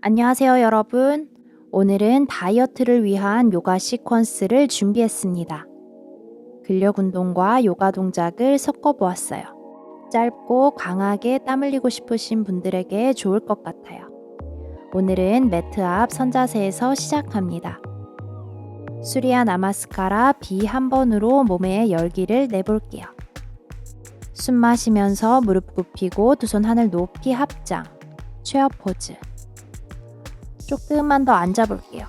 안녕하세요, 여러분. 오늘은 다이어트를 위한 요가 시퀀스를 준비했습니다. 근력 운동과 요가 동작을 섞어 보았어요. 짧고 강하게 땀 흘리고 싶으신 분들에게 좋을 것 같아요. 오늘은 매트 앞 선자세에서 시작합니다. 수리아 나마스카라 B 한 번으로 몸의 열기를 내볼게요. 숨 마시면서 무릎 굽히고 두 손 하늘 높이 합장. 체어 포즈. 조금만 더 앉아볼게요.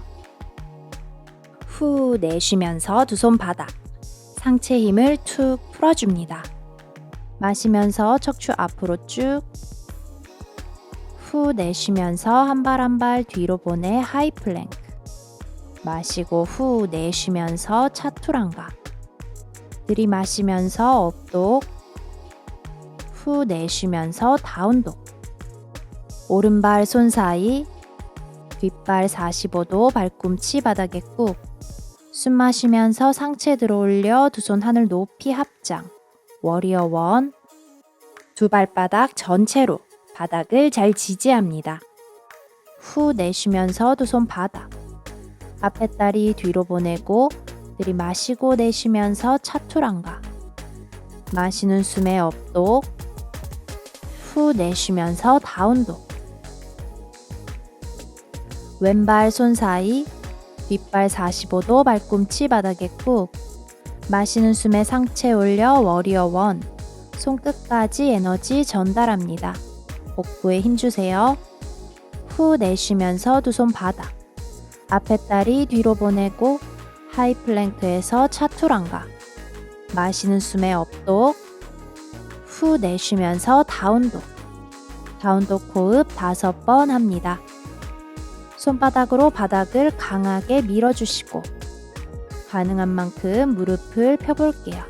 후 내쉬면서 두 손 바닥. 상체 힘을 툭 풀어줍니다. 마시면서 척추 앞으로 쭉. 후 내쉬면서 한 발 한 발 뒤로 보내 하이 플랭크. 마시고 후 내쉬면서 차투랑가. 들이마시면서 업독. 후 내쉬면서 다운독. 오른발 손 사이. 뒷발 45도 발꿈치 바닥에 꾹. 숨 마시면서 상체 들어 올려 두 손 하늘 높이 합장. 워리어 원. 두 발바닥 전체로 바닥을 잘 지지합니다. 후 내쉬면서 두 손 바닥. 앞에 다리 뒤로 보내고 들이마시고 내쉬면서 차투랑가. 마시는 숨에 업독. 후 내쉬면서 다운독. 왼발 손 사이, 뒷발 45도 발꿈치 바닥에 꾹. 마시는 숨에 상체 올려 워리어 원. 손끝까지 에너지 전달합니다. 복부에 힘주세요. 후 내쉬면서 두 손 바닥. 앞에 다리 뒤로 보내고 하이 플랭크에서 차투랑가. 마시는 숨에 업독. 후 내쉬면서 다운독. 다운독 호흡 다섯 번 합니다. 손바닥으로 바닥을 강하게 밀어주시고 가능한 만큼 무릎을 펴볼게요.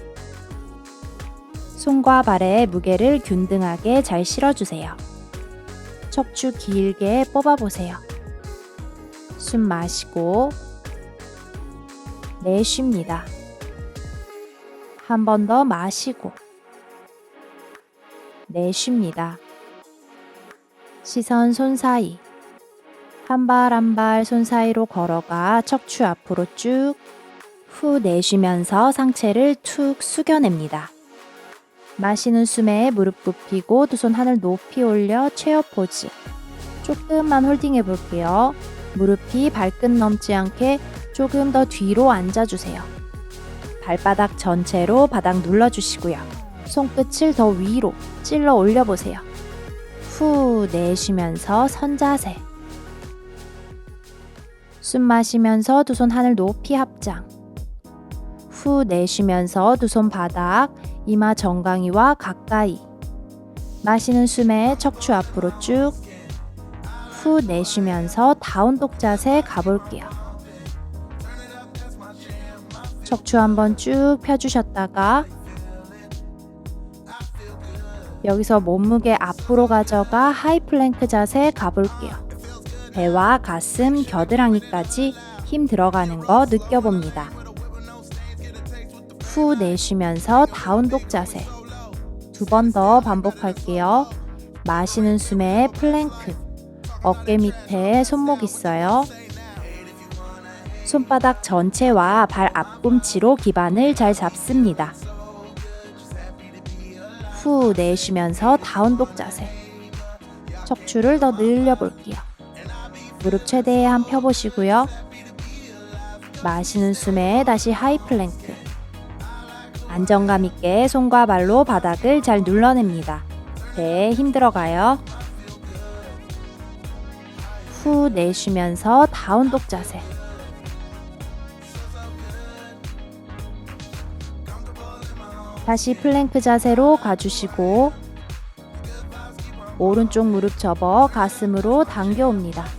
손과 발에 무게를 균등하게 잘 실어주세요. 척추 길게 뽑아보세요. 숨 마시고 내쉽니다. 한 번 더 마시고 내쉽니다. 시선 손 사이 한 발 한 발 손 사이로 걸어가 척추 앞으로 쭉 후 내쉬면서 상체를 툭 숙여냅니다. 마시는 숨에 무릎 굽히고 두 손 하늘 높이 올려 체어 포즈. 조금만 홀딩 해 볼게요. 무릎이 발끝 넘지 않게 조금 더 뒤로 앉아주세요. 발바닥 전체로 바닥 눌러주시고요. 손끝을 더 위로 찔러 올려보세요. 후 내쉬면서 선자세. 숨 마시면서 두 손 하늘 높이 합장. 후 내쉬면서 두 손 바닥, 이마 정강이와 가까이. 마시는 숨에 척추 앞으로 쭉. 후 내쉬면서 다운독 자세 가볼게요. 척추 한번 쭉 펴주셨다가 여기서 몸무게 앞으로 가져가 하이 플랭크 자세 가볼게요. 배와 가슴, 겨드랑이까지 힘 들어가는 거 느껴봅니다. 후 내쉬면서 다운독 자세. 두 번 더 반복할게요. 마시는 숨에 플랭크. 어깨 밑에 손목 있어요. 손바닥 전체와 발 앞꿈치로 기반을 잘 잡습니다. 후 내쉬면서 다운독 자세. 척추를 더 늘려 볼게요. 무릎 최대한 펴보시고요. 마시는 숨에 다시 하이 플랭크. 안정감 있게 손과 발로 바닥을 잘 눌러냅니다. 배에 힘 들어가요. 후 내쉬면서 다운독 자세. 다시 플랭크 자세로 가주시고 오른쪽 무릎 접어 가슴으로 당겨옵니다.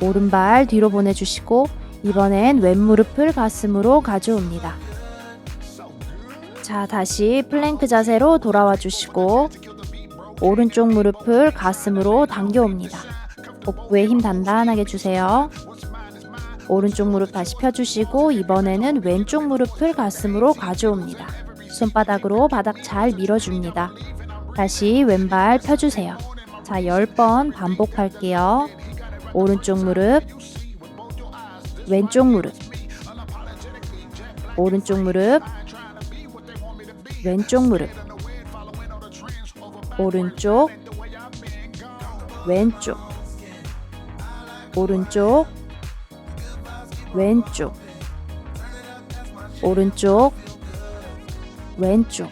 오른발 뒤로 보내주시고 이번엔 왼무릎을 가슴으로 가져옵니다. 자, 다시 플랭크 자세로 돌아와 주시고 오른쪽 무릎을 가슴으로 당겨옵니다. 복부에 힘 단단하게 주세요. 오른쪽 무릎 다시 펴주시고 이번에는 왼쪽 무릎을 가슴으로 가져옵니다. 손바닥으로 바닥 잘 밀어줍니다. 다시 왼발 펴주세요. 자, 10번 반복할게요. 오른쪽 무릎, 왼쪽 무릎, 오른쪽 무릎, 왼쪽 무릎, 오른쪽, 왼쪽, 오른쪽, 왼쪽, 오른쪽, 왼쪽,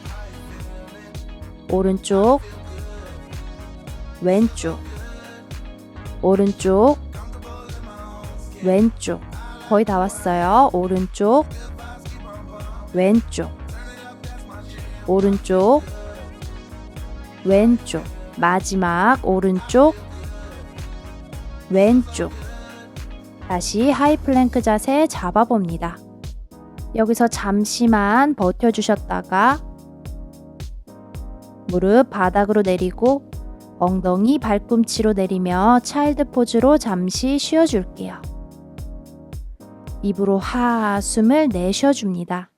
오른쪽, 왼쪽, 오른쪽, 왼쪽. 거의 다 왔어요. 오른쪽, 왼쪽, 오른쪽, 왼쪽. 마지막 오른쪽, 왼쪽. 다시 하이 플랭크 자세 잡아봅니다. 여기서 잠시만 버텨주셨다가 무릎 바닥으로 내리고 엉덩이 발꿈치로 내리며 차일드 포즈로 잠시 쉬어줄게요. 입으로 하 숨을 내쉬어줍니다.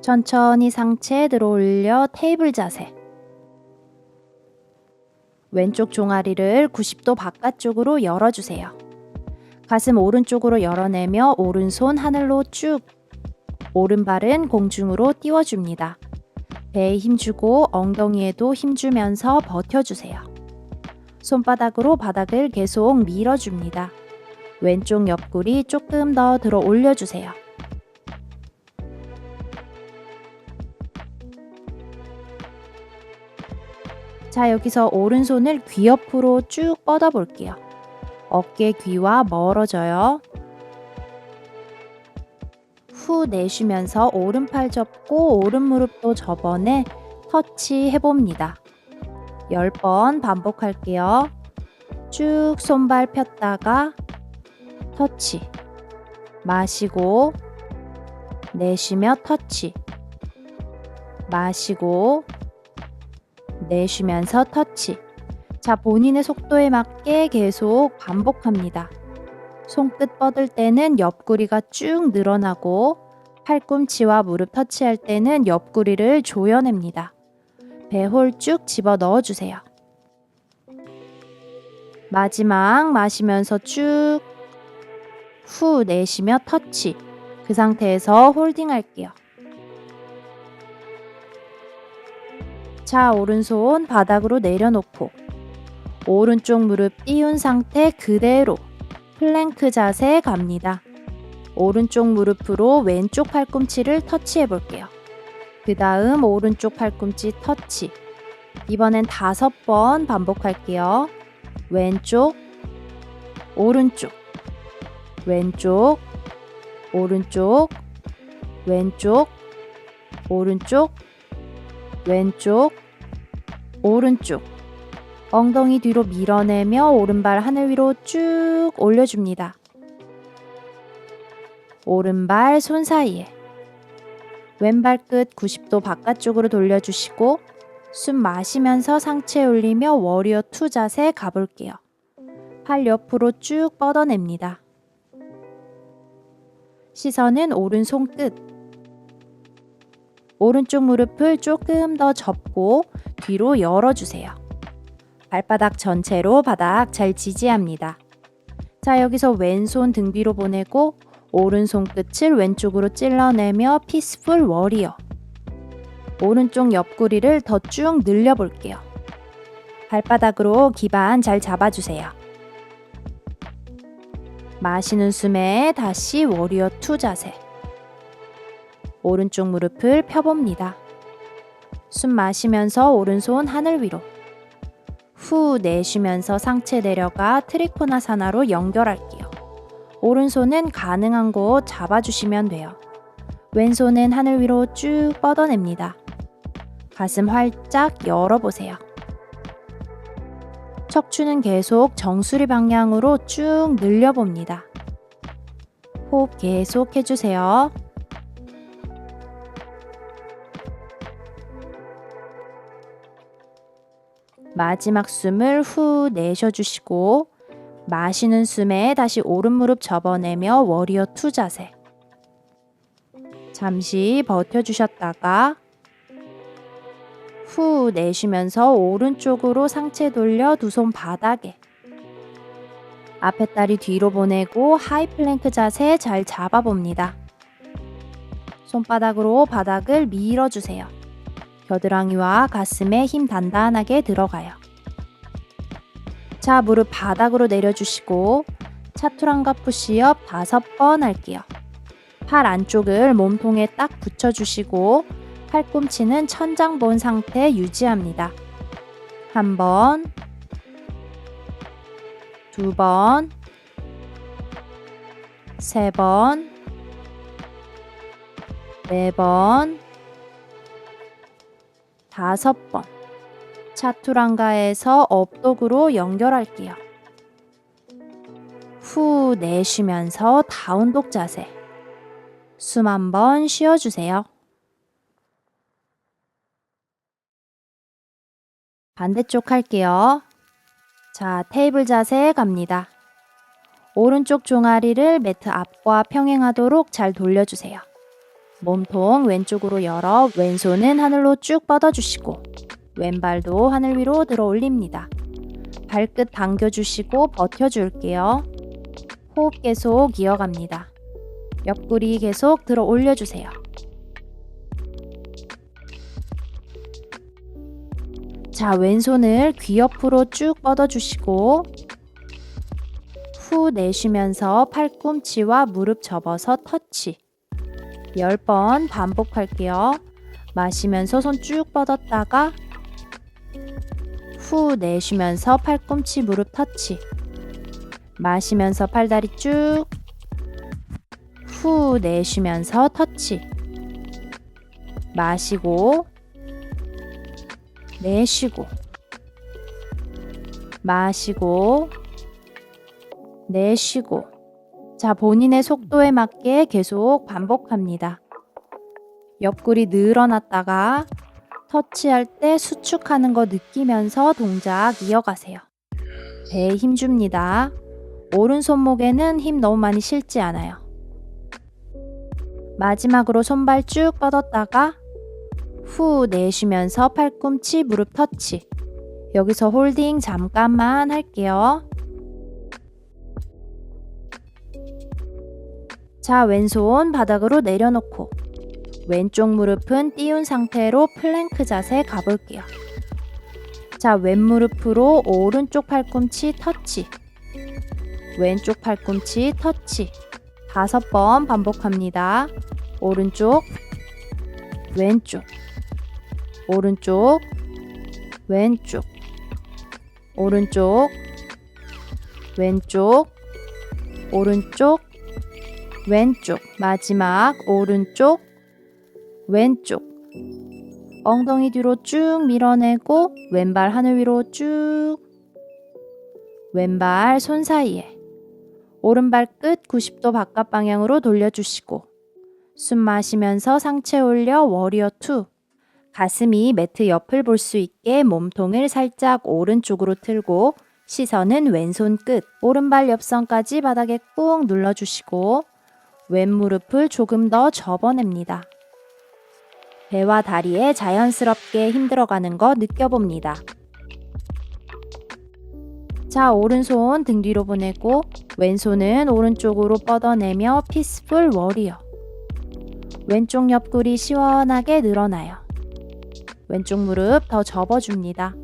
천천히 상체 들어 올려 테이블 자세. 왼쪽 종아리를 90도 바깥쪽으로 열어주세요. 가슴 오른쪽으로 열어내며 오른손 하늘로 쭉. 오른발은 공중으로 띄워줍니다. 배에 힘주고 엉덩이에도 힘주면서 버텨주세요. 손바닥으로 바닥을 계속 밀어줍니다. 왼쪽 옆구리 조금 더 들어 올려주세요. 자, 여기서 오른손을 귀 옆으로 쭉 뻗어 볼게요. 어깨 귀와 멀어져요. 후 내쉬면서 오른팔 접고 오른 무릎도 접어내 터치 해봅니다. 10번 반복할게요. 쭉 손발 폈다가 터치. 마시고 내쉬며 터치. 마시고 내쉬면서 터치. 자, 본인의 속도에 맞게 계속 반복합니다. 손끝 뻗을 때는 옆구리가 쭉 늘어나고 팔꿈치와 무릎 터치할 때는 옆구리를 조여냅니다. 배홀 쭉 집어 넣어 주세요. 마지막 마시면서 쭉 후 내쉬며 터치. 그 상태에서 홀딩 할게요. 자, 오른손 바닥으로 내려놓고 오른쪽 무릎 띄운 상태 그대로 플랭크 자세 갑니다. 오른쪽 무릎으로 왼쪽 팔꿈치를 터치해 볼게요. 그 다음 오른쪽 팔꿈치 터치. 이번엔 다섯 번 반복할게요. 왼쪽, 오른쪽, 왼쪽, 오른쪽, 왼쪽, 오른쪽, 왼쪽, 오른쪽. 엉덩이 뒤로 밀어내며 오른발 하늘 위로 쭉 올려줍니다. 오른발 손 사이에 왼발 끝 90도 바깥쪽으로 돌려주시고 숨 마시면서 상체 올리며 워리어 투 자세 가볼게요. 팔 옆으로 쭉 뻗어냅니다. 시선은 오른손 끝. 오른쪽 무릎을 조금 더 접고 뒤로 열어주세요. 발바닥 전체로 바닥 잘 지지합니다. 자, 여기서 왼손 등 뒤로 보내고 오른손 끝을 왼쪽으로 찔러내며 피스풀 워리어. 오른쪽 옆구리를 더 쭉 늘려 볼게요. 발바닥으로 기반 잘 잡아주세요. 마시는 숨에 다시 워리어 투 자세. 오른쪽 무릎을 펴봅니다. 숨 마시면서 오른손 하늘 위로. 후 내쉬면서 상체 내려가 트리코나 사나로 연결할게요. 오른손은 가능한 곳 잡아주시면 돼요. 왼손은 하늘 위로 쭉 뻗어냅니다. 가슴 활짝 열어보세요. 척추는 계속 정수리 방향으로 쭉 늘려봅니다. 호흡 계속 해주세요. 마지막 숨을 후 내쉬어주시고 마시는 숨에 다시 오른 무릎 접어내며 워리어 투 자세. 잠시 버텨주셨다가 후 내쉬면서 오른쪽으로 상체 돌려 두 손 바닥에 앞에 다리 뒤로 보내고 하이 플랭크 자세 잘 잡아봅니다. 손바닥으로 바닥을 밀어주세요. 겨드랑이와 가슴에 힘 단단하게 들어가요. 자, 무릎 바닥으로 내려주시고 차투랑과 푸시업 다섯 번 할게요. 팔 안쪽을 몸통에 딱 붙여주시고 팔꿈치는 천장 본 상태 유지합니다. 한 번, 두 번, 세 번, 네 번, 다섯 번. 차투랑가에서 업독으로 연결할게요. 후 내쉬면서 다운독 자세. 숨 한 번 쉬어주세요. 반대쪽 할게요. 자, 테이블 자세 갑니다. 오른쪽 종아리를 매트 앞과 평행하도록 잘 돌려주세요. 몸통 왼쪽으로 열어 왼손은 하늘로 쭉 뻗어주시고 왼발도 하늘 위로 들어 올립니다. 발끝 당겨주시고 버텨줄게요. 호흡 계속 이어갑니다. 옆구리 계속 들어 올려주세요. 자, 왼손을 귀 옆으로 쭉 뻗어주시고 후 내쉬면서 팔꿈치와 무릎 접어서 터치. 10번 반복할게요. 마시면서 손 쭉 뻗었다가 후 내쉬면서 팔꿈치 무릎 터치. 마시면서 팔다리 쭉. 후 내쉬면서 터치. 마시고 내쉬고 마시고 내쉬고 자, 본인의 속도에 맞게 계속 반복합니다. 옆구리 늘어났다가 터치할 때 수축하는 거 느끼면서 동작 이어가세요. 배에 힘 줍니다. 오른손목에는 힘 너무 많이 실지 않아요. 마지막으로 손발 쭉 뻗었다가 후 내쉬면서 팔꿈치 무릎 터치. 여기서 홀딩 잠깐만 할게요. 자, 왼손 바닥으로 내려놓고 왼쪽 무릎은 띄운 상태로 플랭크 자세 가볼게요. 자, 왼무릎으로 오른쪽 팔꿈치 터치. 왼쪽 팔꿈치 터치. 다섯 번 반복합니다. 오른쪽, 왼쪽, 오른쪽, 왼쪽, 오른쪽, 왼쪽, 오른쪽, 왼쪽, 마지막 오른쪽, 왼쪽. 엉덩이 뒤로 쭉 밀어내고 왼발 하늘 위로 쭉. 왼발 손 사이에. 오른발 끝 90도 바깥 방향으로 돌려주시고 숨 마시면서 상체 올려 워리어 2. 가슴이 매트 옆을 볼 수 있게 몸통을 살짝 오른쪽으로 틀고 시선은 왼손 끝, 오른발 옆선까지 바닥에 꾹 눌러주시고 왼무릎을 조금 더 접어냅니다. 배와 다리에 자연스럽게 힘들어가는 거 느껴봅니다. 자, 오른손 등 뒤로 보내고 왼손은 오른쪽으로 뻗어내며 피스풀 워리어. 왼쪽 옆구리 시원하게 늘어나요. 왼쪽 무릎 더 접어줍니다.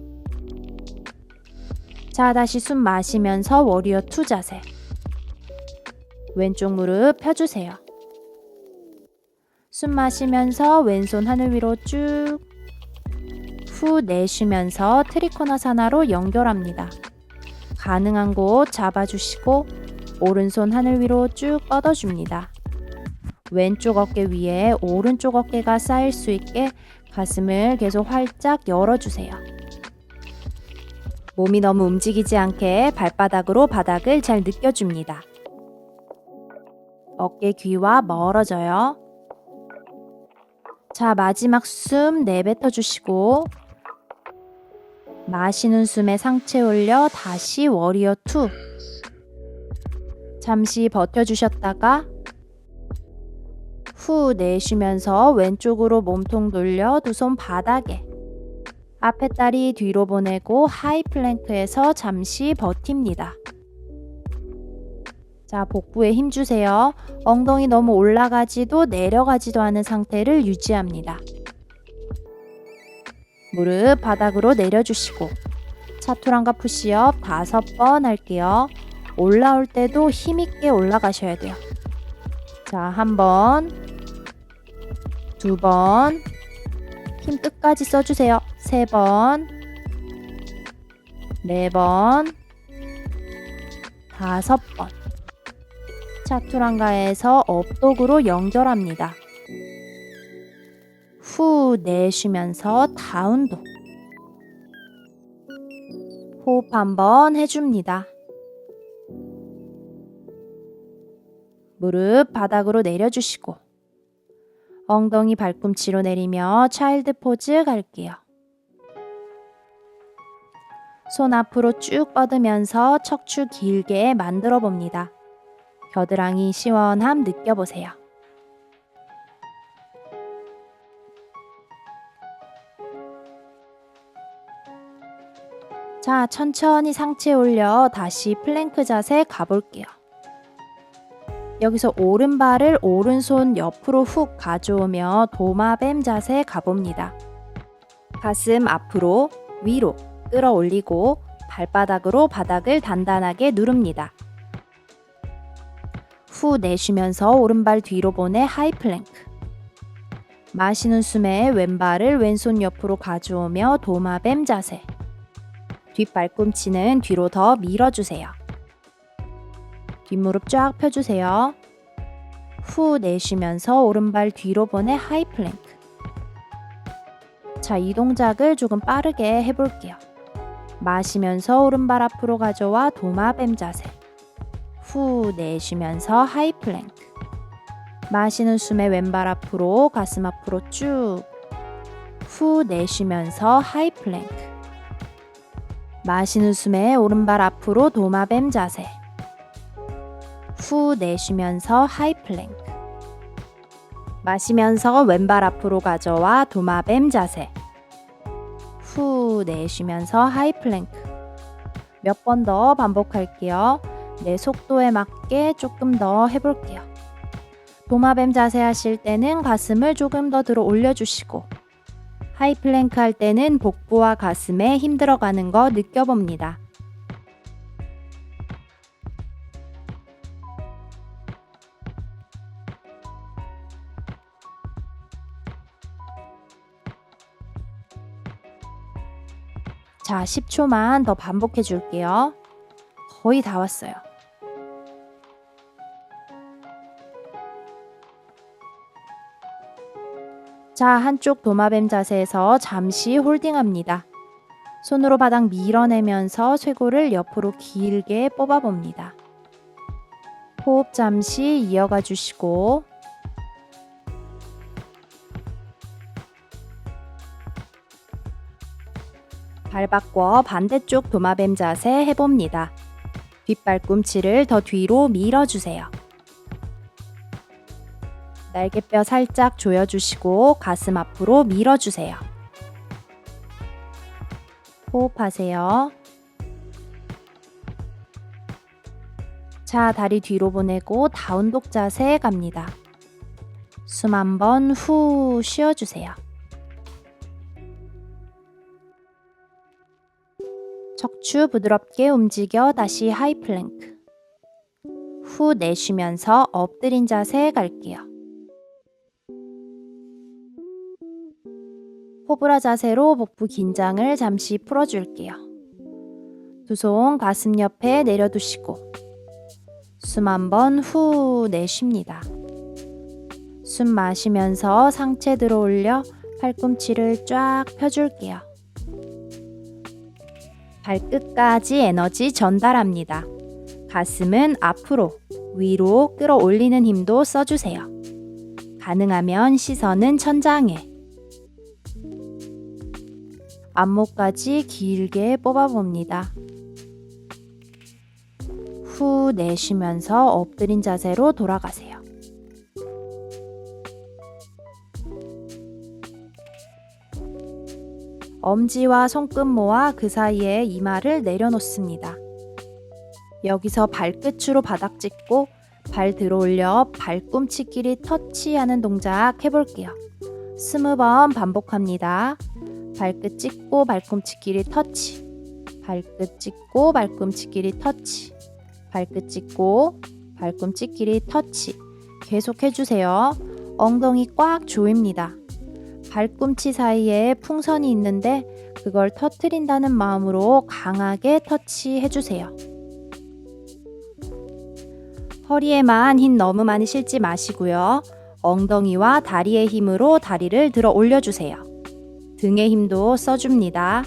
자, 다시 숨 마시면서 워리어 투 자세. 왼쪽 무릎 펴주세요. 숨 마시면서 왼손 하늘 위로 쭉. 후 내쉬면서 트리코나사나로 연결합니다. 가능한 곳 잡아주시고 오른손 하늘 위로 쭉 뻗어줍니다. 왼쪽 어깨 위에 오른쪽 어깨가 쌓일 수 있게 가슴을 계속 활짝 열어주세요. 몸이 너무 움직이지 않게 발바닥으로 바닥을 잘 느껴줍니다. 어깨 귀와 멀어져요. 자, 마지막 숨 내뱉어 주시고 마시는 숨에 상체 올려 다시 워리어 2. 잠시 버텨 주셨다가 후 내쉬면서 왼쪽으로 몸통 돌려 두 손 바닥에 앞에 다리 뒤로 보내고 하이 플랭크에서 잠시 버팁니다. 자, 복부에 힘 주세요. 엉덩이 너무 올라가지도 내려가지도 않은 상태를 유지합니다. 무릎 바닥으로 내려주시고 차투랑과 푸시업 다섯 번 할게요. 올라올 때도 힘있게 올라가셔야 돼요. 자, 한 번, 두 번, 힘 끝까지 써주세요. 세 번, 네 번, 다섯 번. 차투랑가에서 업독으로 연결합니다. 후 내쉬면서 다운독. 호흡 한번 해줍니다. 무릎 바닥으로 내려주시고 엉덩이 발꿈치로 내리며 차일드 포즈 갈게요. 손 앞으로 쭉 뻗으면서 척추 길게 만들어 봅니다. 겨드랑이 시원함 느껴보세요. 자, 천천히 상체 올려 다시 플랭크 자세 가볼게요. 여기서 오른발을 오른손 옆으로 훅 가져오며 도마뱀 자세 가봅니다. 가슴 앞으로 위로 끌어올리고 발바닥으로 바닥을 단단하게 누릅니다. 후 내쉬면서 오른발 뒤로 보내 하이 플랭크. 마시는 숨에 왼발을 왼손 옆으로 가져오며 도마뱀 자세. 뒷발꿈치는 뒤로 더 밀어주세요. 뒷무릎 쫙 펴주세요. 후 내쉬면서 오른발 뒤로 보내 하이 플랭크. 자, 이 동작을 조금 빠르게 해볼게요. 마시면서 오른발 앞으로 가져와 도마뱀 자세. 후 내쉬면서 하이 플랭크. 마시는 숨에 왼발 앞으로 가슴 앞으로 쭉. 후 내쉬면서 하이 플랭크. 마시는 숨에 오른발 앞으로 도마뱀 자세. 후 내쉬면서 하이 플랭크. 마시면서 왼발 앞으로 가져와 도마뱀 자세. 후 내쉬면서 하이 플랭크. 몇 번 더 반복할게요. 내 속도에 맞게 조금 더 해볼게요. 도마뱀 자세 하실 때는 가슴을 조금 더 들어 올려주시고, 하이 플랭크 할 때는 복부와 가슴에 힘 들어가는 거 느껴봅니다. 자, 10초만 더 반복해 줄게요. 거의 다 왔어요. 자, 한쪽 도마뱀 자세에서 잠시 홀딩합니다. 손으로 바닥 밀어내면서 쇄골을 옆으로 길게 뽑아봅니다. 호흡 잠시 이어가 주시고 발 바꿔 반대쪽 도마뱀 자세 해봅니다. 뒷발꿈치를 더 뒤로 밀어주세요. 날개뼈 살짝 조여주시고 가슴 앞으로 밀어주세요. 호흡하세요. 자, 다리 뒤로 보내고 다운독 자세 갑니다. 숨 한번 후 쉬어주세요. 척추 부드럽게 움직여 다시 하이 플랭크. 후 내쉬면서 엎드린 자세 갈게요. 호브라 자세로 복부 긴장을 잠시 풀어줄게요. 두 손 가슴 옆에 내려두시고 숨 한 번 후 내쉽니다. 숨 마시면서 상체 들어 올려 팔꿈치를 쫙 펴줄게요. 발끝까지 에너지 전달합니다. 가슴은 앞으로, 위로 끌어올리는 힘도 써주세요. 가능하면 시선은 천장에. 앞목까지 길게 뽑아봅니다. 후 내쉬면서 엎드린 자세로 돌아가세요. 엄지와 손끝 모아 그 사이에 이마를 내려놓습니다. 여기서 발끝으로 바닥 짚고 발 들어올려 발꿈치끼리 터치하는 동작 해볼게요. 스무 번 반복합니다. 발끝 찍고 발꿈치끼리 터치. 발끝 찍고 발꿈치끼리 터치. 발끝 찍고 발꿈치끼리 터치. 계속 해주세요. 엉덩이 꽉 조입니다. 발꿈치 사이에 풍선이 있는데 그걸 터트린다는 마음으로 강하게 터치해주세요. 허리에만 힘 너무 많이 실지 마시고요. 엉덩이와 다리의 힘으로 다리를 들어 올려주세요. 등의 힘도 써줍니다.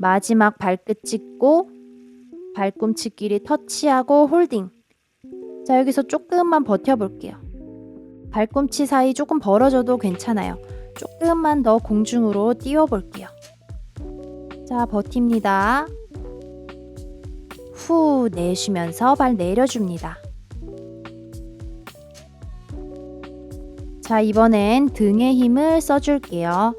마지막 발끝 찍고 발꿈치끼리 터치하고 홀딩. 자, 여기서 조금만 버텨볼게요. 발꿈치 사이 조금 벌어져도 괜찮아요. 조금만 더 공중으로 띄워볼게요. 자, 버팁니다. 후 내쉬면서 발 내려줍니다. 자, 이번엔 등에 힘을 써줄게요.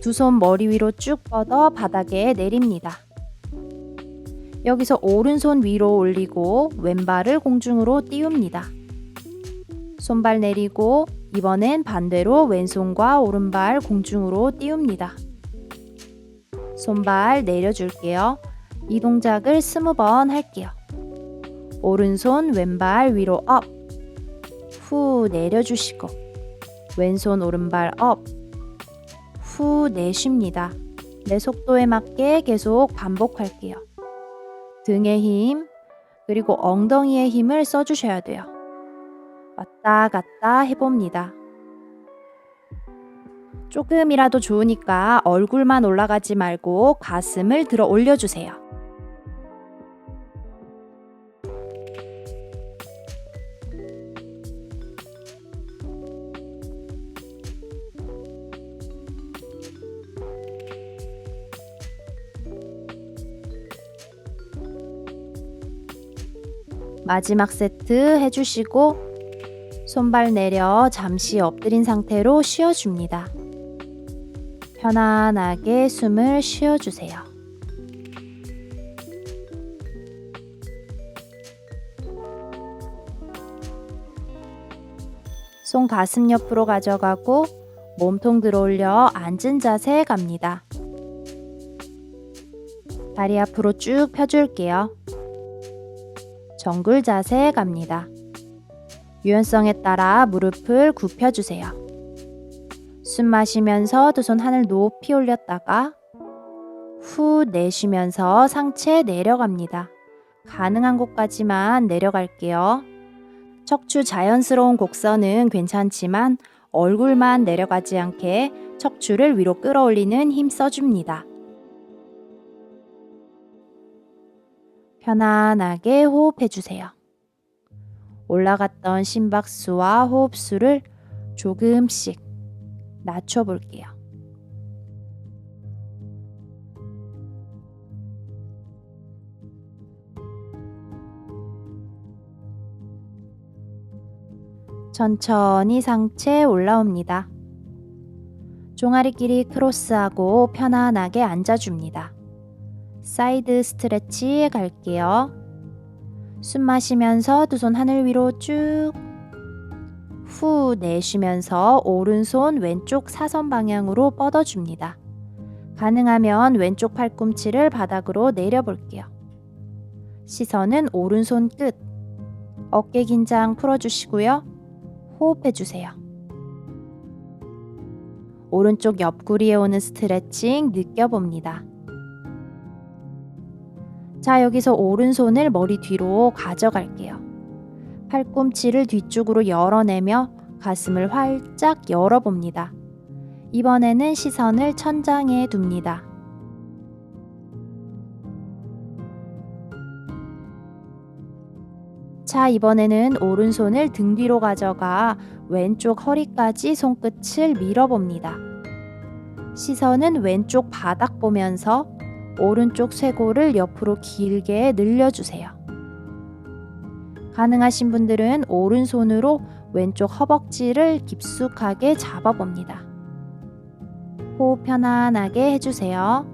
두 손 머리 위로 쭉 뻗어 바닥에 내립니다. 여기서 오른손 위로 올리고 왼발을 공중으로 띄웁니다. 손발 내리고 이번엔 반대로 왼손과 오른발 공중으로 띄웁니다. 손발 내려줄게요. 이 동작을 스무 번 할게요. 오른손 왼발 위로 업. 후 내려주시고 왼손 오른발 업. 후 내쉽니다. 내 속도에 맞게 계속 반복할게요. 등의 힘, 그리고 엉덩이의 힘을 써주셔야 돼요. 왔다 갔다 해봅니다. 조금이라도 좋으니까 얼굴만 올라가지 말고 가슴을 들어 올려주세요. 마지막 세트 해주시고 손발 내려 잠시 엎드린 상태로 쉬어줍니다. 편안하게 숨을 쉬어주세요. 손 가슴 옆으로 가져가고 몸통 들어올려 앉은 자세에 갑니다. 다리 앞으로 쭉 펴줄게요. 정글 자세에 갑니다. 유연성에 따라 무릎을 굽혀주세요. 숨 마시면서 두 손 하늘 높이 올렸다가 후 내쉬면서 상체 내려갑니다. 가능한 곳까지만 내려갈게요. 척추 자연스러운 곡선은 괜찮지만 얼굴만 내려가지 않게 척추를 위로 끌어올리는 힘 써줍니다. 편안하게 호흡해 주세요. 올라갔던 심박수와 호흡수를 조금씩 낮춰 볼게요. 천천히 상체 올라옵니다. 종아리끼리 크로스하고 편안하게 앉아줍니다. 사이드 스트레치 갈게요. 숨 마시면서 두 손 하늘 위로 쭉. 후 내쉬면서 오른손 왼쪽 사선 방향으로 뻗어줍니다. 가능하면 왼쪽 팔꿈치를 바닥으로 내려볼게요. 시선은 오른손 끝. 어깨 긴장 풀어주시고요. 호흡해주세요. 오른쪽 옆구리에 오는 스트레칭 느껴봅니다. 자, 여기서 오른손을 머리 뒤로 가져갈게요. 팔꿈치를 뒤쪽으로 열어내며 가슴을 활짝 열어봅니다. 이번에는 시선을 천장에 둡니다. 자, 이번에는 오른손을 등 뒤로 가져가 왼쪽 허리까지 손끝을 밀어봅니다. 시선은 왼쪽 바닥 보면서 오른쪽 쇄골을 옆으로 길게 늘려주세요. 가능하신 분들은 오른손으로 왼쪽 허벅지를 깊숙하게 잡아봅니다. 호흡 편안하게 해주세요.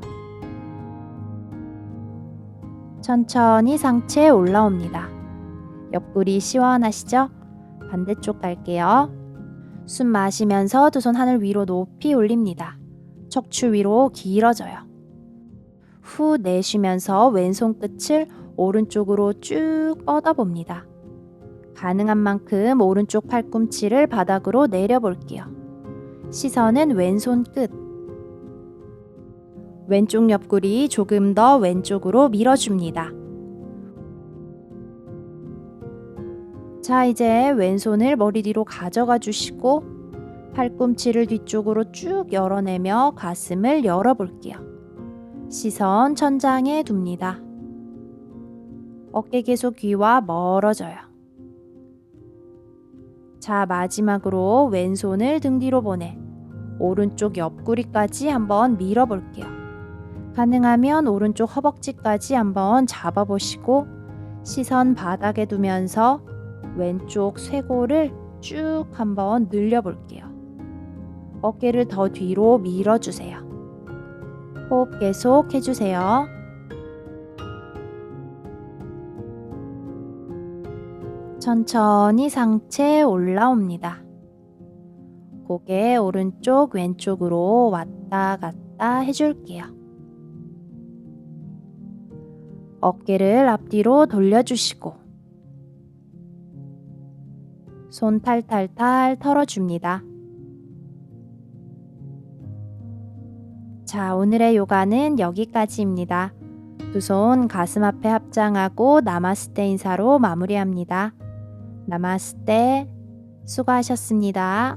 천천히 상체 올라옵니다. 옆구리 시원하시죠? 반대쪽 갈게요. 숨 마시면서 두 손 하늘 위로 높이 올립니다. 척추 위로 길어져요. 후 내쉬면서 왼손 끝을 오른쪽으로 쭉 뻗어봅니다. 가능한 만큼 오른쪽 팔꿈치를 바닥으로 내려볼게요. 시선은 왼손 끝. 왼쪽 옆구리 조금 더 왼쪽으로 밀어줍니다. 자, 이제 왼손을 머리 뒤로 가져가 주시고 팔꿈치를 뒤쪽으로 쭉 열어내며 가슴을 열어볼게요. 시선 천장에 둡니다. 어깨 계속 귀와 멀어져요. 자, 마지막으로 왼손을 등 뒤로 보내 오른쪽 옆구리까지 한번 밀어볼게요. 가능하면 오른쪽 허벅지까지 한번 잡아보시고 시선 바닥에 두면서 왼쪽 쇄골을 쭉 한번 늘려볼게요. 어깨를 더 뒤로 밀어주세요. 호흡 계속 해주세요. 천천히 상체 올라옵니다. 고개 오른쪽 왼쪽으로 왔다 갔다 해줄게요. 어깨를 앞뒤로 돌려주시고 손 탈탈탈 털어줍니다. 자, 오늘의 요가는 여기까지입니다. 두 손 가슴 앞에 합장하고 나마스테 인사로 마무리합니다. 나마스테 수고하셨습니다.